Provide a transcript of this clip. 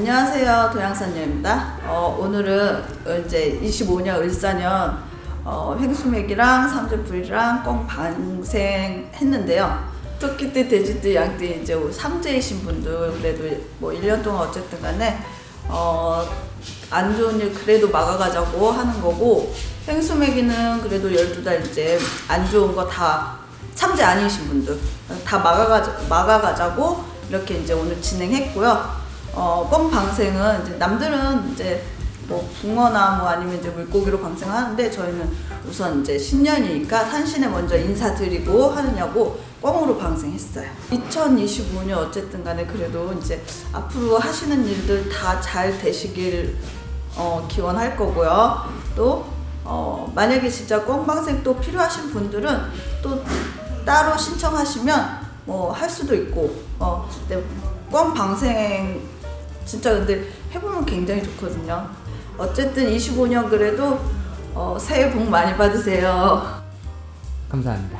안녕하세요. 도양선녀입니다. 어, 오늘은 이제 25년 을사년 어, 횡수맥이랑 삼재풀이랑 꽁 방생 했는데요. 토끼띠, 돼지띠, 양띠 이제 삼재이신 분들 그래도 뭐 1년 동안 어쨌든 간에 어, 안 좋은 일 그래도 막아가자고 하는 거고 횡수맥이는 그래도 12달 이제 안 좋은 거다 삼재 아니신 분들 다 막아가자, 막아가자고 이렇게 이제 오늘 진행했고요. 어, 껌 방생은 이제 남들은 이제 뭐 붕어나 뭐 아니면 이제 물고기로 방생하는데 저희는 우선 이제 신년이니까 산신에 먼저 인사드리고 하느냐고 껌으로 방생했어요. 2025년 어쨌든 간에 그래도 이제 앞으로 하시는 일들 다 잘 되시길 어, 기원할 거고요. 또 어, 만약에 진짜 껌 방생 또 필요하신 분들은 또 따로 신청하시면 뭐 할 수도 있고 어, 근데 껌 방생 진짜 근데 해보면 굉장히 좋거든요. 어쨌든 25년 그래도 어, 새해 복 많이 받으세요. 감사합니다.